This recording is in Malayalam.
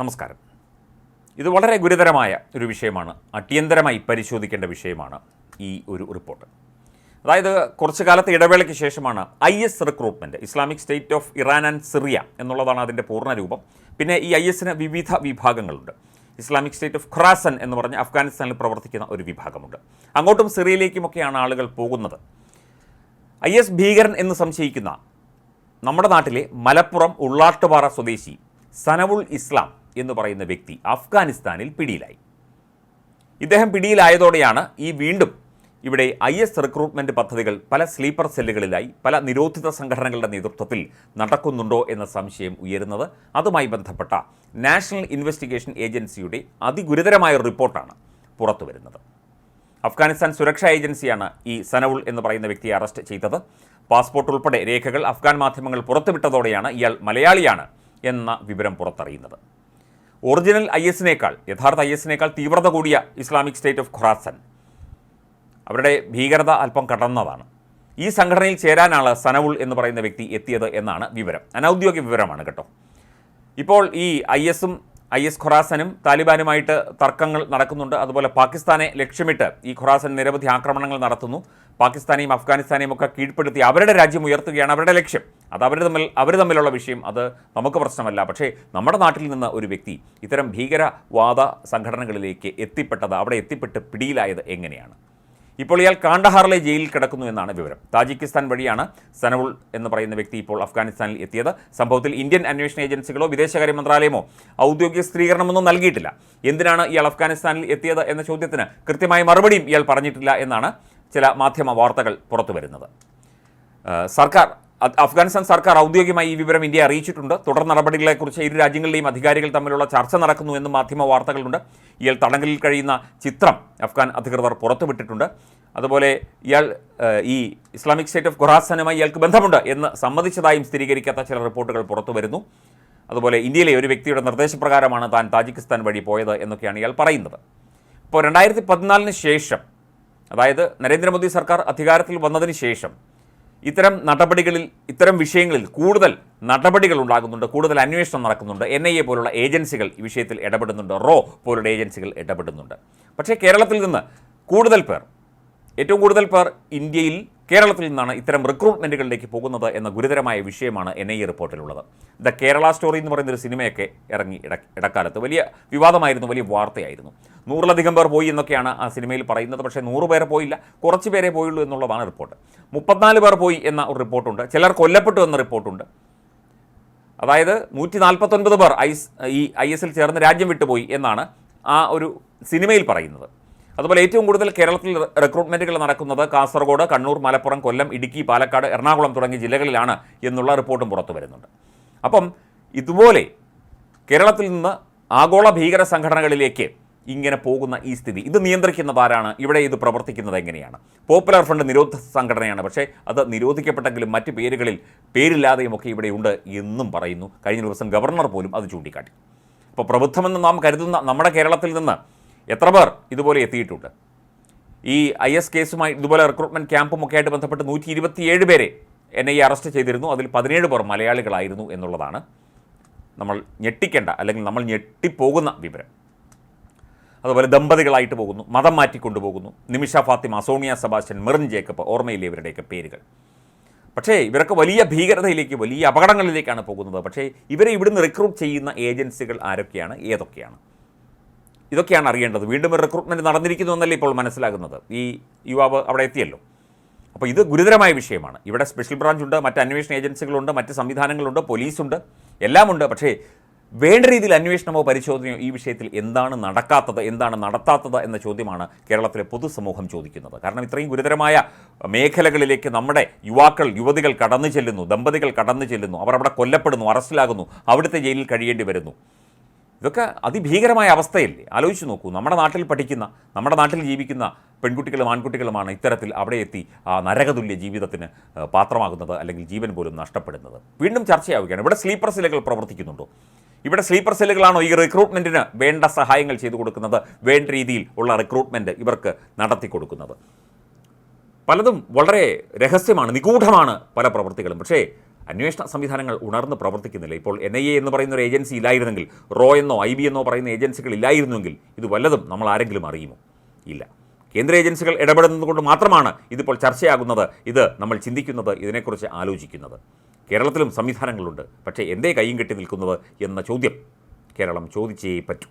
നമസ്കാരം. ഇത് വളരെ ഗുരുതരമായ ഒരു വിഷയമാണ്. അടിയന്തരമായി പരിശോധിക്കേണ്ട വിഷയമാണ് ഈ ഒരു റിപ്പോർട്ട്. അതായത് കുറച്ചു കാലത്തെ ഇടവേളയ്ക്ക് ശേഷമാണ് I S recruitment Islamic State of Iran and Syria എന്നുള്ളതാണ് അതിന്റെ പൂർണ രൂപം പിന്നെ ഈ ഐ എസിന് വിവിധ വിഭാഗങ്ങളുണ്ട്. ഇസ്ലാമിക് സ്റ്റേറ്റ് ഓഫ് ഖുറാസൻ എന്ന് പറഞ്ഞ് അഫ്ഗാനിസ്ഥാനിൽ പ്രവർത്തിക്കുന്ന ഒരു വിഭാഗമുണ്ട്. അങ്ങോട്ടും സിറിയയിലേക്കുമൊക്കെയാണ് ആളുകൾ പോകുന്നത്. ഐ എസ് ഭീകരൻ എന്ന് സംശയിക്കുന്ന നമ്മുടെ നാട്ടിലെ മലപ്പുറം ഉള്ളാട്ടുപാറ സ്വദേശി സനവുൾ ഇസ്ലാം എന്ന് പറയുന്ന വ്യക്തി അഫ്ഗാനിസ്ഥാനിൽ പിടിയിലായി. ഇദ്ദേഹം പിടിയിലായതോടെയാണ് ഈ വീണ്ടും ഇവിടെ ഐ എസ് റിക്രൂട്ട്മെന്റ് പദ്ധതികൾ പല സ്ലീപ്പർ സെല്ലുകളിലായി പല നിരോധിത സംഘടനകളുടെ നേതൃത്വത്തിൽ നടക്കുന്നുണ്ടോ എന്ന സംശയം ഉയരുന്നത് അതുമായി ബന്ധപ്പെട്ട നാഷണൽ ഇൻവെസ്റ്റിഗേഷൻ ഏജൻസിയുടെ അതിഗുരുതരമായ റിപ്പോർട്ടാണ് പുറത്തുവരുന്നത്. അഫ്ഗാനിസ്ഥാൻ സുരക്ഷാ ഏജൻസിയാണ് ഈ സനവുൾ എന്ന് പറയുന്ന വ്യക്തിയെ അറസ്റ്റ് ചെയ്തത്. പാസ്പോർട്ട് ഉൾപ്പെടെ രേഖകൾ അഫ്ഗാൻ മാധ്യമങ്ങൾ പുറത്തുവിട്ടതോടെയാണ് ഇയാൾ മലയാളിയാണ് എന്ന വിവരം പുറത്തറിയുന്നത്. ഒറിജിനൽ ഐ എസിനേക്കാൾ യഥാർത്ഥ ഐ എസിനേക്കാൾ തീവ്രത കൂടിയ ഇസ്ലാമിക് സ്റ്റേറ്റ് ഓഫ് ഖുറാസൻ അവരുടെ ഭീകരത അല്പം കടന്നതാണ്. ഈ സംഘടനയിൽ ചേരാനാണ് സനവുൾ എന്ന് പറയുന്ന വ്യക്തി എത്തിയത് എന്നാണ് വിവരം. അനൗദ്യോഗിക വിവരമാണ് കേട്ടോ. ഇപ്പോൾ ഈ ഐ എസും ഐ എസ് ഖൊറാസനും താലിബാനുമായിട്ട് തർക്കങ്ങൾ നടക്കുന്നുണ്ട്. അതുപോലെ പാകിസ്ഥാനെ ലക്ഷ്യമിട്ട് ഈ ഖൊറാസൻ നിരവധി ആക്രമണങ്ങൾ നടത്തുന്നു. പാകിസ്ഥാനെയും അഫ്ഗാനിസ്ഥാനെയും ഒക്കെ കീഴ്പ്പെടുത്തി അവരുടെ രാജ്യം ഉയർത്തുകയാണ് അവരുടെ ലക്ഷ്യം. അത് അവർ തമ്മിൽ അവർ തമ്മിലുള്ള വിഷയം. അത് നമുക്ക് പ്രശ്നമല്ല. പക്ഷേ നമ്മുടെ നാട്ടിൽ നിന്ന് ഒരു വ്യക്തി ഇത്തരം ഭീകരവാദ സംഘടനകളിലേക്ക് എത്തിപ്പെട്ടത് അവിടെ എത്തിപ്പെട്ട് പിടിയിലായത് എങ്ങനെയാണ്? ഇപ്പോൾ ഇയാൾ കാണ്ടഹാറിലെ ജയിലിൽ കിടക്കുന്നു എന്നാണ് വിവരം. താജിക്കിസ്ഥാൻ വഴിയാണ് സനവുൾ എന്ന് പറയുന്ന വ്യക്തി ഇപ്പോൾ അഫ്ഗാനിസ്ഥാനിൽ എത്തിയത്. സംഭവത്തിൽ ഇന്ത്യൻ അന്വേഷണ ഏജൻസികളോ വിദേശകാര്യ മന്ത്രാലയമോ ഔദ്യോഗിക സ്ഥിരീകരണമൊന്നും നൽകിയിട്ടില്ല. എന്തിനാണ് ഇയാൾ അഫ്ഗാനിസ്ഥാനിൽ എത്തിയത് എന്ന ചോദ്യത്തിന് കൃത്യമായ മറുപടിയും ഇയാൾ പറഞ്ഞിട്ടില്ല എന്നാണ് ചില മാധ്യമ വാർത്തകൾ പുറത്തു വരുന്നത് സർക്കാർ അഫ്ഗാനിസ്ഥാൻ സർക്കാർ ഔദ്യോഗികമായി ഈ വിവരം ഇന്ത്യ അറിയിച്ചിട്ടുണ്ട്. തുടർ നടപടികളെക്കുറിച്ച് ഇരു രാജ്യങ്ങളിലെയും അധികാരികൾ തമ്മിലുള്ള ചർച്ച നടക്കുന്നു എന്ന് മാധ്യമ വാർത്തകളുണ്ട്. ഇയാൾ തടങ്കലിൽ കഴിയുന്ന ചിത്രം അഫ്ഗാൻ അധികൃതർ പുറത്തുവിട്ടിട്ടുണ്ട്. അതുപോലെ ഇയാൾ ഈ ഇസ്ലാമിക് സ്റ്റേറ്റ് ഓഫ് ഖുറാസനുമായി ഇയാൾക്ക് ബന്ധമുണ്ട് എന്ന് സമ്മതിച്ചതായും സ്ഥിരീകരിക്കാത്ത ചില റിപ്പോർട്ടുകൾ പുറത്തു വരുന്നു അതുപോലെ ഇന്ത്യയിലെ ഒരു വ്യക്തിയുടെ നിർദ്ദേശപ്രകാരമാണ് താൻ താജിക്കിസ്ഥാൻ വഴി പോയത് എന്നൊക്കെയാണ് ഇയാൾ പറയുന്നത്. ഇപ്പോൾ രണ്ടായിരത്തി പതിനാലിന് ശേഷം അതായത് നരേന്ദ്രമോദി സർക്കാർ അധികാരത്തിൽ വന്നതിന് ശേഷം ഇത്തരം നടപടികളിൽ ഇത്തരം വിഷയങ്ങളിൽ കൂടുതൽ നടപടികൾ ഉണ്ടാകുന്നുണ്ട് കൂടുതൽ അന്വേഷണം നടക്കുന്നുണ്ട്. എൻ ഐ എ പോലുള്ള ഏജൻസികൾ ഈ വിഷയത്തിൽ ഇടപെടുന്നുണ്ട്. റോ പോലുള്ള ഏജൻസികൾ ഇടപെടുന്നുണ്ട്. പക്ഷേ കേരളത്തിൽ നിന്ന് കൂടുതൽ പേർ ഏറ്റവും കൂടുതൽ പേർ ഇന്ത്യയിൽ കേരളത്തിൽ നിന്നാണ് ഇത്തരം റിക്രൂട്ട്മെന്റുകളിലേക്ക് പോകുന്നത് എന്ന ഗുരുതരമായ വിഷയമാണ് എൻ ഐ റിപ്പോർട്ടിലുള്ളത്. ദ കേരള സ്റ്റോറി എന്ന് പറയുന്നൊരു സിനിമയൊക്കെ ഇറങ്ങി ഇട ഇടക്കാലത്ത് വലിയ വിവാദമായിരുന്നു വലിയ വാർത്തയായിരുന്നു. നൂറിലധികം പേർ പോയി എന്നൊക്കെയാണ് ആ സിനിമയിൽ പറയുന്നത്. പക്ഷേ നൂറ് പേരെ പോയില്ല കുറച്ച് പേരെ പോയുള്ളൂ എന്നുള്ളതാണ് റിപ്പോർട്ട്. മുപ്പത്തിനാല് പേർ പോയി എന്ന ഒരു റിപ്പോർട്ടുണ്ട്. ചിലർ കൊല്ലപ്പെട്ടു എന്ന റിപ്പോർട്ടുണ്ട്. അതായത് നൂറ്റി നാൽപ്പത്തൊൻപത് പേർ ഐസ് ഈ ഐ എസിൽ ചേർന്ന് രാജ്യം വിട്ടുപോയി എന്നാണ് ആ ഒരു സിനിമയിൽ പറയുന്നത്. അതുപോലെ ഏറ്റവും കൂടുതൽ കേരളത്തിൽ റിക്രൂട്ട്മെന്റുകൾ നടക്കുന്നത് കാസർഗോഡ് കണ്ണൂർ മലപ്പുറം കൊല്ലം ഇടുക്കി പാലക്കാട് എറണാകുളം തുടങ്ങിയ ജില്ലകളിലാണ് എന്നുള്ള റിപ്പോർട്ടും പുറത്തു വരുന്നുണ്ട്. അപ്പം ഇതുപോലെ കേരളത്തിൽ നിന്ന് ആഗോള ഭീകര സംഘടനകളിലേക്ക് ഇങ്ങനെ പോകുന്ന ഈ സ്ഥിതി ഇത് നിയന്ത്രിക്കുന്നതാരാണ് ഇവിടെ ഇത് പ്രവർത്തിക്കുന്നത് എങ്ങനെയാണ്? പോപ്പുലർ ഫ്രണ്ട് നിരോധ സംഘടനയാണ് പക്ഷേ അത് നിരോധിക്കപ്പെട്ടെങ്കിലും മറ്റ് പേരുകളിൽ പേരില്ലാതെയും ഒക്കെ ഇവിടെയുണ്ട് എന്നും പറയുന്നു. കഴിഞ്ഞ ദിവസം ഗവർണർ പോലും അത് ചൂണ്ടിക്കാട്ടി. അപ്പോൾ പ്രബുദ്ധമെന്ന് നാം കരുതുന്ന നമ്മുടെ കേരളത്തിൽ നിന്ന് എത്ര പേർ ഇതുപോലെ എത്തിയിട്ടുണ്ട്? ഈ ഐ എസ് കേസുമായി ഇതുപോലെ റിക്രൂട്ട്മെന്റ് ക്യാമ്പും ഒക്കെ ആയിട്ട് ബന്ധപ്പെട്ട് നൂറ്റി ഇരുപത്തിയേഴ് പേരെ എൻ ഐ അറസ്റ്റ് ചെയ്തിരുന്നു. അതിൽ പതിനേഴ് പേർ മലയാളികളായിരുന്നു എന്നുള്ളതാണ് നമ്മൾ ഞെട്ടിക്കേണ്ട അല്ലെങ്കിൽ നമ്മൾ ഞെട്ടിപ്പോകുന്ന വിവരം. അതുപോലെ ദമ്പതികളായിട്ട് പോകുന്നു മതം മാറ്റിക്കൊണ്ടുപോകുന്നു നിമിഷ ഫാത്തിമ സോണിയ സബാസ്റ്റ്യൻ മെറിൻ ജേക്കബ് ഓർമ്മയില്ലേ ഇവരുടെയൊക്കെ പേരുകൾ? പക്ഷേ ഇവരൊക്കെ വലിയ ഭീകരതയിലേക്ക് വലിയ അപകടങ്ങളിലേക്കാണ് പോകുന്നത്. പക്ഷേ ഇവരെ ഇവിടുന്ന് റിക്രൂട്ട് ചെയ്യുന്ന ഏജൻസികൾ ആരൊക്കെയാണ്? ഏതൊക്കെയാണ്? ഇതൊക്കെയാണ് അറിയേണ്ടത്. വീണ്ടും ഒരു റിക്രൂട്ട്മെന്റ് നടന്നിരിക്കുന്നു എന്നല്ലേ ഇപ്പോൾ മനസ്സിലാകുന്നത്. ഈ യുവാവ് അവിടെ എത്തിയല്ലോ. അപ്പോൾ ഇത് ഗുരുതരമായ വിഷയമാണ്. ഇവിടെ സ്പെഷ്യൽ ബ്രാഞ്ച് ഉണ്ട് മറ്റ് അന്വേഷണ ഏജൻസികളുണ്ട് മറ്റ് സംവിധാനങ്ങളുണ്ട് പോലീസുണ്ട് എല്ലാമുണ്ട് പക്ഷേ വേണ്ട രീതിയിൽ അന്വേഷണമോ പരിശോധനയോ ഈ വിഷയത്തിൽ എന്താണ് നടക്കാത്തത് എന്താണ് നടത്താത്തത് എന്ന ചോദ്യമാണ് കേരളത്തിലെ പൊതുസമൂഹം ചോദിക്കുന്നത്. കാരണം ഇത്രയും ഗുരുതരമായ മേഖലകളിലേക്ക് നമ്മുടെ യുവാക്കൾ യുവതികൾ കടന്നു ചെല്ലുന്നു ദമ്പതികൾ കടന്നു ചെല്ലുന്നു അവർ അവിടെ കൊല്ലപ്പെടുന്നു അറസ്റ്റിലാകുന്നു അവിടുത്തെ ജയിലിൽ കഴിയേണ്ടി വരുന്നു. ഇതൊക്കെ അതിഭീകരമായ അവസ്ഥയല്ലേ? ആലോചിച്ച് നോക്കൂ. നമ്മുടെ നാട്ടിൽ പഠിക്കുന്ന നമ്മുടെ നാട്ടിൽ ജീവിക്കുന്ന പെൺകുട്ടികളും ആൺകുട്ടികളുമാണ് ഇത്തരത്തിൽ അവിടെ എത്തി ആ നരകതുല്യ ജീവിതത്തിന് പാത്രമാകുന്നത് അല്ലെങ്കിൽ ജീവൻ പോലും നഷ്ടപ്പെടുന്നത്. വീണ്ടും ചർച്ചയാവുകയാണ്. ഇവിടെ സ്ലീപ്പർ സെല്ലുകൾ പ്രവർത്തിക്കുന്നുണ്ടോ? ഇവിടെ സ്ലീപ്പർ സെല്ലുകളാണോ ഈ റിക്രൂട്ട്മെന്റിന് വേണ്ട സഹായങ്ങൾ ചെയ്തു കൊടുക്കുന്നത്? വേണ്ട രീതിയിൽ ഉള്ള റിക്രൂട്ട്മെന്റ് ഇവർക്ക് നടത്തി കൊടുക്കുന്നത്. പലതും വളരെ രഹസ്യമാണ് നിഗൂഢമാണ് പല പ്രവൃത്തികളും. പക്ഷേ അന്വേഷണ സംവിധാനങ്ങൾ ഉണർന്ന് പ്രവർത്തിക്കുന്നില്ല. ഇപ്പോൾ എൻ ഐ എ എന്ന് പറയുന്ന ഒരു ഏജൻസി ഇല്ലായിരുന്നെങ്കിൽ റോ എന്നോ ഐ ബി എന്നോ പറയുന്ന ഏജൻസികൾ ഇല്ലായിരുന്നുവെങ്കിൽ ഇത് വല്ലതും നമ്മൾ ആരെങ്കിലും അറിയുമോ? ഇല്ല. കേന്ദ്ര ഏജൻസികൾ ഇടപെടുന്നത് കൊണ്ട് മാത്രമാണ് ഇതിപ്പോൾ ചർച്ചയാകുന്നത്. ഇത് നമ്മൾ ചിന്തിക്കുന്നത് ഇതിനെക്കുറിച്ച് ആലോചിക്കുന്നത്. കേരളത്തിലും സംവിധാനങ്ങളുണ്ട്. പക്ഷേ എന്തേ കൈയും കെട്ടി നിൽക്കുന്നത് എന്ന ചോദ്യം കേരളം ചോദിച്ചേ പറ്റൂ.